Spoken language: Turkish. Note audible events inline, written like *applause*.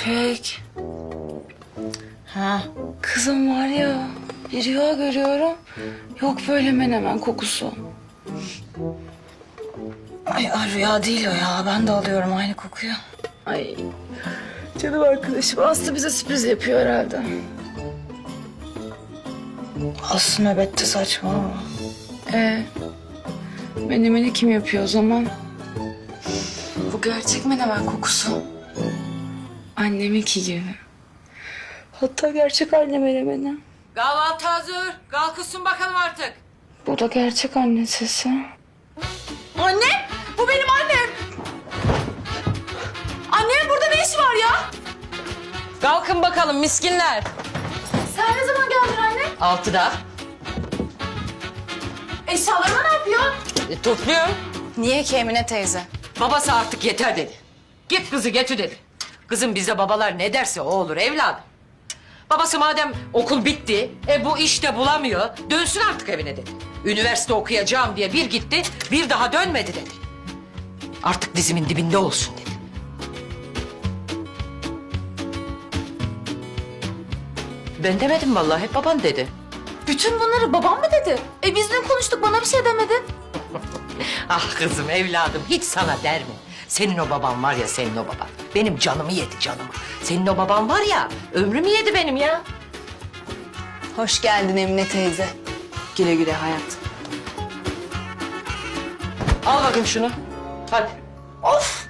İpek. Ha. Kızım var ya bir rüya görüyorum. Yok böyle menemen kokusu. Ay, ay rüya değil o ya. Ben de alıyorum aynı kokuyu. Ay canım arkadaşım Aslı bize sürpriz yapıyor herhalde. Aslı nöbette saçma ama. Ee, menemeni kim yapıyor o zaman? Bu gerçek menemen kokusu. Anneminki gibi. Hatta gerçek anne menemeni. Kahvaltı hazır. Kalkışsın bakalım artık. Bu da gerçek anne sesi. Anne, bu benim annem. Annemin burada ne işi var ya? Kalkın bakalım miskinler. Sen ne zaman geldin anne? Altıda. Eşyalarına ne yapıyor? E, topluyorum. Niye ki Emine teyze? Babası artık yeter dedi. Git kızı getir dedi. Kızım bize babalar ne derse o olur evladım. Babası madem okul bitti, e bu işte bulamıyor, dönsün artık evine dedi. Üniversite okuyacağım diye bir gitti, bir daha dönmedi dedi. Artık dizimin dibinde olsun dedi. Ben demedim vallahi, hep baban dedi. Bütün bunları babam mı dedi? E biz dün konuştuk bana bir şey demedi. *laughs* Ah kızım evladım hiç sana der mi? Senin o baban var ya senin o baban. Benim canımı yedi canımı. Senin o baban var ya ömrümü yedi benim ya. Hoş geldin Emine teyze. Güle güle hayat. Al bakayım şunu. Hadi. Of!